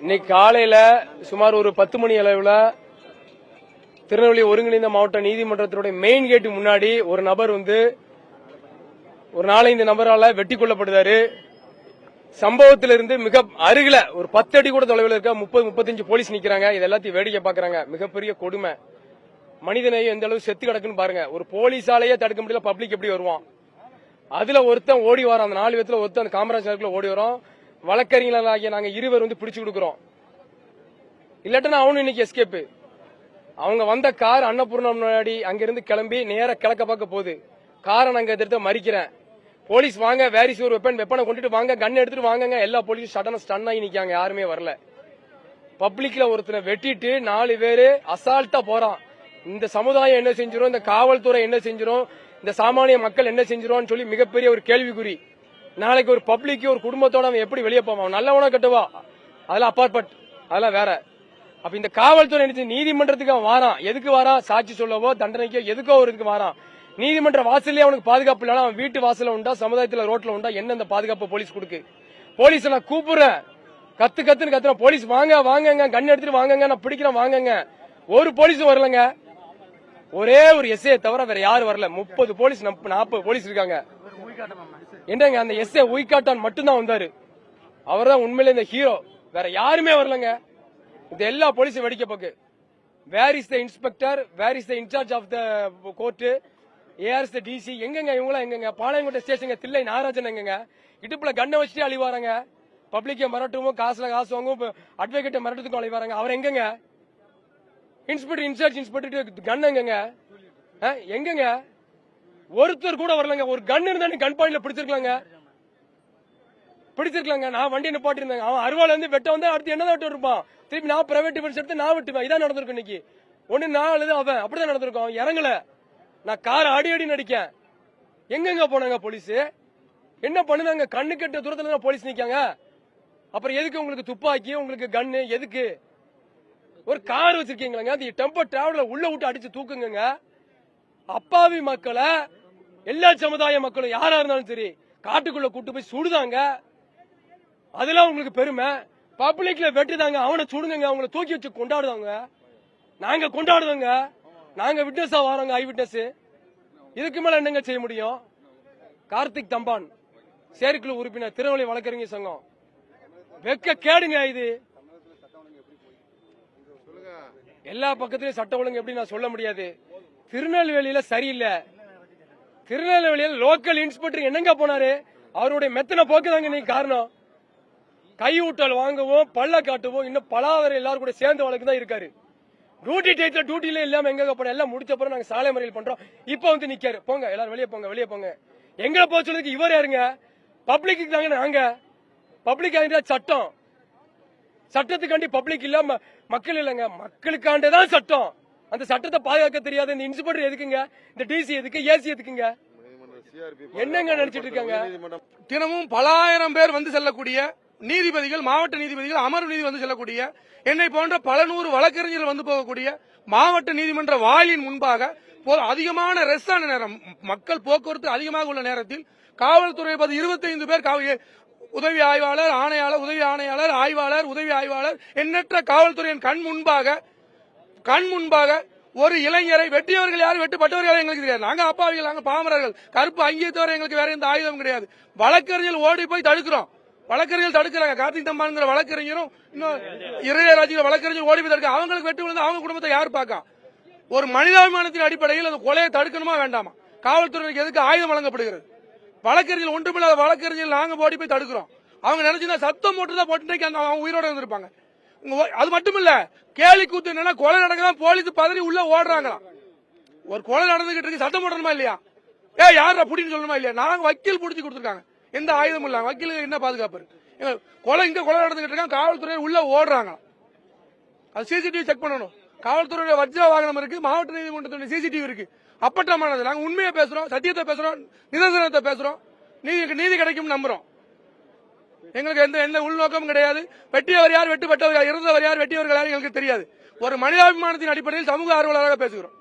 இன்னைக்கு காலையில சுமார் ஒரு பத்து மணி அளவுல திருநெல்வேலி ஒருங்கிணைந்த மாவட்ட நீதிமன்றத்தினுடைய மெயின் கேட்டு முன்னாடி ஒரு நபர் வந்து ஒரு நாலஞ்சு நபரால வெட்டி கொல்லப்படுதாரு சம்பவத்திலிருந்து மிக அருகில ஒரு பத்து அடி கூட தொலைவில் இருக்க முப்பது முப்பத்தஞ்சு போலீஸ் நிக்கிறாங்க. இது எல்லாத்தையும் வேடிக்கை பாக்குறாங்க மிகப்பெரிய கொடுமை. மனிதனையும் எந்த அளவு செத்து கிடக்குன்னு பாருங்க. ஒரு போலீஸாலேயே தடுக்க முடியல பப்ளிக் எப்படி வருவான்? அதுல ஒருத்தன் ஓடி வரான். அந்த நாலு விதத்துல ஒருத்தன் அந்த காமராஜ் நகருக்குள்ள ஓடி வரும் வழக்கறிஞர்களாகிய நாங்க இருவர் வந்து பிடிச்சு கொடுக்குறோம். இல்லாட்டனா அவனும் இன்னைக்கு எஸ்கேப்பு அவங்க வந்த கார் அன்னபூர்ணம் முன்னாடி அங்கிருந்து கிளம்பி நேர கிழக்க பார்க்க போகுது. காரை நாங்க எதிர்த்து மறிக்கிறேன். போலீஸ் வாங்க வேரிஸ் ஒரு வெப்பன் வெப்பனை கொண்டுட்டு வாங்க கன் எடுத்துட்டு வாங்கங்க. எல்லா போலீஸும் சடனா ஸ்டன் ஆகி நிக்காங்க யாருமே வரல. பப்ளிக்ல ஒருத்தனை வெட்டிட்டு நாலு பேரு அசால்ட்டா போறான். இந்த சமுதாயம் என்ன செஞ்சிரும்? இந்த காவல்துறை என்ன செஞ்சிரும்? இந்த சாமானிய மக்கள் என்ன செஞ்சிரும்னு சொல்லி மிகப்பெரிய ஒரு கேள்விக்குறி. நாளைக்கு ஒரு பப்ளிக் ஒரு குடும்பத்தோட அவன் எப்படி வெளியே போவான்? நல்லவனா கட்டுவா? அதெல்லாம் அப்பாற்பட் அதெல்லாம் வேற. அப்ப இந்த காவல்துறை நினைச்சு நீதிமன்றத்துக்கு அவன் வாரான். எதுக்கு வாரான் சாட்சி சொல்லவோ தண்டனைக்கோ எதுக்கோ ஒரு இதுக்கு வாரான். நீதிமன்ற வாசல்லே அவனுக்கு பாதுகாப்பு இல்லைனா அவன் வீட்டு வாசல்ல உண்டா சமுதாயத்துல ரோட்ல உண்டா என்ன இந்த பாதுகாப்பு போலீஸ் கொடுக்கு? போலீஸ் நான் கூப்பிடுறேன். கத்து கத்துன்னு கத்துறேன். போலீஸ் வாங்க வாங்கங்க கண் எடுத்துட்டு வாங்கங்க நான் பிடிக்கிறேன் வாங்கங்க. ஒரு போலீஸும் வரலங்க. ஒரே ஒரு எஸ்ஏ தவிர வேற யாரும் வரல. முப்பது போலீஸ் நாற்பது போலீஸ் இருக்காங்க. என்னங்க அந்த எஸ்ஏ உய்காட்டான் மட்டும்தான் வந்தாரு. அவர்தான் உண்மையில இந்த ஹீரோ வேற யாருமே வரலங்க. இந்த எல்லா போலீஸும் வெடிக்க போக்கு. Where is the inspector where is the in-charge of the court ARS the DC எங்கங்க இவங்களாம் எங்கங்க? பாளையங்கோட்டை ஸ்டேஷன் தில்லை நாகராஜன் எங்கங்க? இடுப்புல கண்ணை வச்சுட்டு அழிவாராங்க. பப்ளிக்கை மிரட்டுவோம் காசுல காசு வாங்கவும் அட்வொகேட்டை மிரட்டத்துக்கும் அழிவாராங்க. அவர் எங்கங்க? இன்ஸ்பெக்டர் இன்சார்ஜ் இன்ஸ்பெக்டர் கன் எங்கங்க? ஆ, எங்கங்க? ஒருத்தர் கூட வரலங்க. ஒரு கன் இருந்தா கன் பாயிண்ட்ல பிடிச்சிருக்கலாங்க. பிடிச்சிருக்கலாங்க. நான் வண்டி நிப்பாட்டிருந்தாங்க அவன் அருவால இருந்து வெட்ட வந்து அடுத்து என்ன வெட்ட இருப்பான் திருப்பி நான் பிரைவேட் டிஃபென்ஸ் எடுத்து நான் வெட்டுவேன். இதான் நடந்திருக்கும் இன்னைக்கு. ஒண்ணு நான் அல்லது அவன். அப்படிதான் நடந்திருக்கும். அவன் இறங்கல. நான் கார் அடி அடி நடிக்கேன் எங்கெங்க போனாங்க போலீஸ் என்ன பண்ணுனாங்க? கண்ணு கெட்ட தூரத்துல தான் போலீஸ் நிக்காங்க. அப்புறம் எதுக்கு உங்களுக்கு துப்பாக்கி? உங்களுக்கு கன்னு எதுக்கு? ஒரு கார் வச்சிருக்கீங்களாங்க. அந்த டெம்போ டிராவலர் உள்ள விட்டு அடிச்சு தூக்குங்க அப்பாவி மக்களை எல்லா சமுதாய மக்களும் யாரா இருந்தாலும் சரி காட்டுக்குள்ள கூட்டு போய் சுடுதாங்க. அதெல்லாம் உங்களுக்கு பெருமை. பப்ளிக்ல வெட்டுதாங்க. அவனை சுடுங்க அவங்கள தூக்கி வச்சு கொண்டாடுவாங்க. நாங்க கொண்டாடுவோங்க. நாங்க விட்னஸா வரோங்க ஐ விட்னஸ் இதுக்கு மேல என்னங்க செய்ய முடியும்? கார்த்திக் தம்பான் செயற்குழு உறுப்பினர் திருநெல்வேலி வழக்கறிஞர் சங்கம். வெக்க கேடுங்க இது. எல்லா பக்கத்திலயும் சட்டம் ஒழுங்கு எப்படி நான் சொல்ல முடியாது. திருநெல்வேலியில சரியில்லை. திருநெல்வேலியில் லோக்கல் இன்ஸ்பெக்டர் என்னங்க போனாரு? அவருடைய மெத்தனை போக்குதாங்க நீ காரணம். கையூட்டல் வாங்கவும் பள்ள காட்டுவோம் இன்னும் பலாவரை எல்லாரும் கூட சேர்ந்து வழக்கு தான் இருக்காரு. டியூட்டி டேட்ல டியூட்டில இல்லாம எங்க போன? எல்லாம் முடிச்ச பிறகு நாங்க சாலை மறியல் பண்றோம். இப்போ வந்து நிக்காரு. போங்க எல்லாரும் வெளியே போங்க வெளியே போங்க. எங்களை போக இவர் யாருங்க? பப்ளிக்கு தாங்க நாங்க. பப்ளிக் சட்டம். சட்டத்துக்காண்டி பப்ளிக் இல்லாம மக்கள் இல்லைங்க. மக்களுக்காண்டே தான் சட்டம். அந்த சட்டத்தை பாதுகாக்க தெரியாத இந்த இன்ஸ்பெக்டர் எதுக்குங்க? இந்த டிசி எதுக்கு? ஏசி எதுக்குங்க? என்னங்க நினைச்சிட்டு இருக்காங்க? தினமும் பலாயிரம் பேர் வந்து செல்லக்கூடிய நீதிபதிகள் மாவட்ட நீதிபதிகள் அமர்வு நீதி வந்து செல்லக்கூடிய என்னை போன்ற பல நூறு வழக்கறிஞர்கள் வந்து போகக்கூடிய மாவட்ட நீதிமன்ற வாயிலின் முன்பாக போ- அதிகமான ரெஸ்டான நேரம் மக்கள் போக்குவரத்து அதிகமாக உள்ள நேரத்தில் காவல்துறை பதி இருபத்தைந்து பேர் உதவி ஆய்வாளர் ஆணையாளர் உதவி ஆணையாளர் ஆய்வாளர் உதவி ஆய்வாளர் எண்ணற்ற காவல்துறையின் கண் முன்பாக கண் முன்பாக ஒரு இளைஞரை வெட்டியவர்கள் யாரும் வெட்டுப்பட்டவர்கள் எங்களுக்கு தெரியாது. நாங்க அப்பாவிகள் நாங்க பாமரர்கள். கருப்பு அங்கியை தவிர எங்களுக்கு வேற எந்த ஆயுதம் கிடையாது. வழக்கறிஞர்கள் ஓடி போய் தடுக்கிறோம். வழக்கறிஞர்கள் தடுக்கிறாங்க. கார்த்திக் தம்பான்ங்கிற வழக்கறிஞரும் இன்னும் இளையராஜிங்கிற வழக்கறிஞர் ஓடி போய் தடுக்க அவங்களுக்கு வெட்டு விழுந்து அவங்க குடும்பத்தை யார் பார்க்கா? ஒரு மனிதாபிமானத்தின் அடிப்படையில் அந்த கொலையை தடுக்கணுமா வேண்டாமா? காவல்துறைக்கு எதுக்கு ஆயுதம் வழங்கப்படுகிறது? வழக்கறிஞர்கள் ஒன்றுமில்லாத வழக்கறிஞர்கள் நாங்க ஓடி போய் தடுக்கிறோம். அவங்க நினைச்சுன்னா சத்தம் போட்டு தான் போட்டு அந்த அவங்க உயிரோட இருந்திருப்பாங்க. அது மட்டும் இல்ல கேலி கூத்து என்னன்னா கொலை நடக்கலாம் போலீஸ் பதறி உள்ள ஓடுறாங்களாம். ஒரு கொலை நடந்துகிட்டு இருக்கு சட்டம் போடணுமா இல்லையா? ஏ யாரா புடின்னு சொல்லணுமா இல்லையா? நாங்க வக்கீல் புடிச்சு கொடுத்துருக்காங்க. எந்த ஆயுதமும் இல்ல. வக்கீலுக்கு என்ன பாதுகாப்பு கொலை இங்க கொலை நடந்துகிட்டு இருக்காங்க காவல்துறை உள்ள ஓடுறாங்க அது சிசிடிவி செக் பண்ணணும். காவல்துறையுடைய வஜ்ர வாகனம் இருக்கு மாவட்ட நீதிமன்றத்துடைய சிசிடிவி இருக்கு. அப்பட்டமானது. நாங்க உண்மையை பேசுறோம் சத்தியத்தை பேசுறோம் நிதர்சனத்தை பேசுறோம். நீதி நீதி கிடைக்கும் நம்புறோம். எங்களுக்கு எந்த எந்த உள்நோக்கமும் கிடையாது. வெட்டியவர் யார் வெட்டுப்பட்டவர் யார் இறந்தவர் யார் வெட்டியவர்கள் யார் எங்களுக்கு தெரியாது. ஒரு மனிதாபிமானத்தின் அடிப்படையில் சமூக ஆர்வலராக பேசுகிறோம்.